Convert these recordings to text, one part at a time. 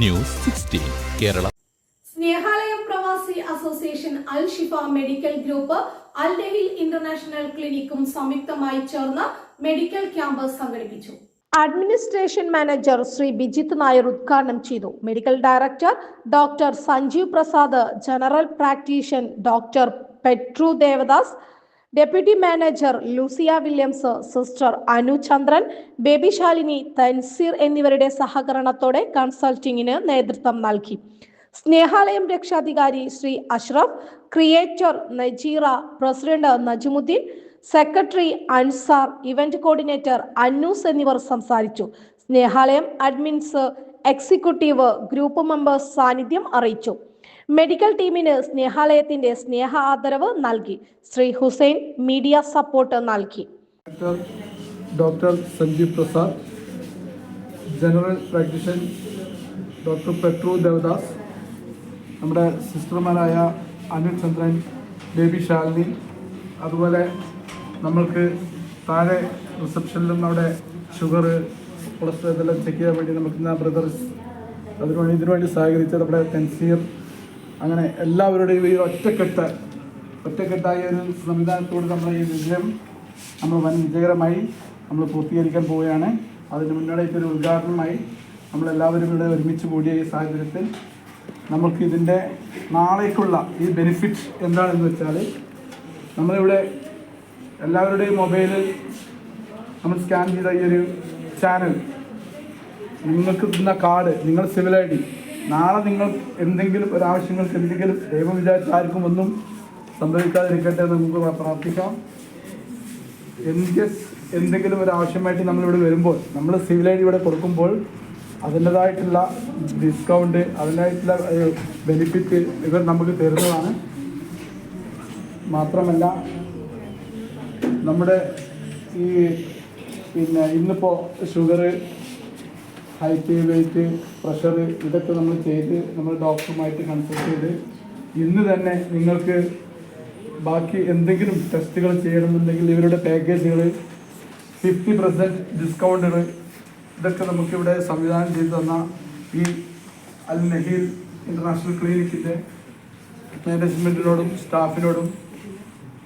News sixteen Kerala. Snehalayam Pravasi association Al Shifa medical group Al ഡെഹിൽ international ക്ലിനിക്കും സംയുക്തമായി ചേർന്ന് medical camp സംഘടിപ്പിച്ചു. Administration manager Shri Bijith Nair ഉദ്ഘാടനം ചെയ്തു. Medical director doctor Sanjeev Prasad general practitioner doctor Petru Devadas deputy manager Lucia Williams sister Anu Chandran Baby Shalini Thanseer എന്നിവരുടെ സഹകരണത്തോടെ കൺസൾട്ടിങ്ങിന് നേതൃത്വം നൽകി. സ്നേഹാലയം രക്ഷാധികാരി Shri Ashraf creator Najeera president Najumuddin secretary Ansar event coordinator Annus എന്നിവർ സംസാരിച്ചു. Snehalayam admins executive group members സാന്നിധ്യം അറിയിച്ചു. മെഡിക്കൽ ടീമിന് സ്നേഹാലയത്തിന്റെ സ്നേഹ ആദരവ് നൽകി. ശ്രീ ഹുസൈൻ മീഡിയ സപ്പോർട്ട് നൽകി. Doctor Sanjeev Prasad general practitioner doctor Petru Devadas നമ്മുടെ സിസ്റ്റർമാരായ അനിൽ ചന്ദ്രൻ ബേബി ശാലിനി അതുപോലെ നമ്മൾക്ക് താഴെ റിസപ്ഷനിലും അവിടെ ഷുഗർ കൊളസ്ട്രോൾ ഇതെല്ലാം ചെക്ക് ചെയ്യാൻ വേണ്ടി നമുക്ക് ഇന്ന് ബ്രദേഴ്സ് അതിനുവേണ്ടി ഇതിനുവേണ്ടി സഹകരിച്ച നമ്മുടെ തെൻസീർ അങ്ങനെ എല്ലാവരുടെയും ഈ ഒറ്റക്കെട്ട് ഒറ്റക്കെട്ടായ ഒരു സംവിധാനത്തോട് നമ്മുടെ ഈ വിജയം നമ്മൾ വൻ വിജയകരമായി നമ്മൾ പൂർത്തീകരിക്കാൻ പോവുകയാണ്. അതിന് മുന്നോടിയായിട്ട് ഒരു ഉദ്ഘാടനമായി നമ്മളെല്ലാവരും ഇവിടെ ഒരുമിച്ച് കൂടിയ ഈ സാഹചര്യത്തിൽ നമുക്ക് ഇതിന്റെ നാളേക്കുള്ള ഈ ബെനിഫിറ്റ് എന്താണെന്ന് വെച്ചാൽ നമ്മളിവിടെ എല്ലാവരുടെയും മൊബൈലിൽ നമ്മൾ സ്കാൻ ചെയ്ത ഈ ഒരു ചാനൽ. നിങ്ങൾക്ക് തന്ന കാർഡ് നിങ്ങൾ സിവിൽ ഐ ഡി. നാളെ നിങ്ങൾ എന്തെങ്കിലും ഒരു ആവശ്യങ്ങൾക്ക് എന്തെങ്കിലും ദൈവം വിചാരിച്ച ആർക്കും ഒന്നും സംഭവിക്കാതിരിക്കട്ടെ എന്ന് നമുക്ക് പ്രാർത്ഥിക്കാം. എൻകേസ് എന്തെങ്കിലും ഒരു ആവശ്യമായിട്ട് നമ്മളിവിടെ വരുമ്പോൾ നമ്മൾ സിവിൽ ഐ ഡി ഇവിടെ കൊടുക്കുമ്പോൾ അതിന്റെതായിട്ടുള്ള ഡിസ്കൗണ്ട് അതിന്റെതായിട്ടുള്ള ബെനിഫിറ്റ് ഇവർ നമുക്ക് തരുന്നതാണ്. മാത്രമല്ല നമ്മുടെ ഈ പിന്നെ ഇന്നിപ്പോൾ ഷുഗർ ഹൈറ്റ് വെയിറ്റ് പ്രഷർ ഇതൊക്കെ നമ്മൾ ചെയ്ത് നമ്മൾ ഡോക്ടറുമായിട്ട് കൺസൾട്ട് ചെയ്ത് ഇന്ന് തന്നെ നിങ്ങൾക്ക് ബാക്കി എന്തെങ്കിലും ടെസ്റ്റുകൾ ചെയ്യണമെന്നുണ്ടെങ്കിൽ ഇവരുടെ പാക്കേജുകൾ ഫിഫ്റ്റി പെർസെന്റ് ഡിസ്കൗണ്ടുകൾ ഇതൊക്കെ നമുക്കിവിടെ സംവിധാനം ചെയ്തു തന്ന ഈ അൽ നഹീൽ ഇന്റർനാഷണൽ ക്ലിനിക്കിന്റെ മാനേജ്മെന്റിനോടും സ്റ്റാഫിനോടും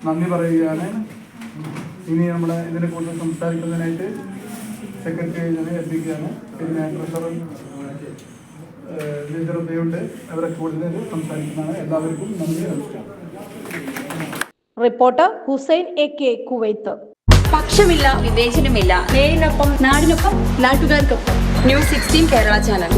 നന്ദി പറയുകയാണ്. ഇനി നമ്മൾ ഇതിനെ കൂടുതൽ സംസാരിക്കുന്നതിനായിട്ട് സെക്രട്ടറി ഞാൻ എത്തിക്കുകയാണ്. പിന്നെ ട്രഷറർ ലിജറുദ്ദയുണ്ട് അവരെ കൂടുതൽ സംസാരിക്കുന്നതാണ്. എല്ലാവർക്കും നന്ദി നമസ്കാരം. Reporter Hussain A K Kuwait. പക്ഷമില്ല വിവേചനമില്ല. നേരിനൊപ്പം നാടിനൊപ്പം നാട്ടുകാർക്കൊപ്പം. News sixteen Kerala channel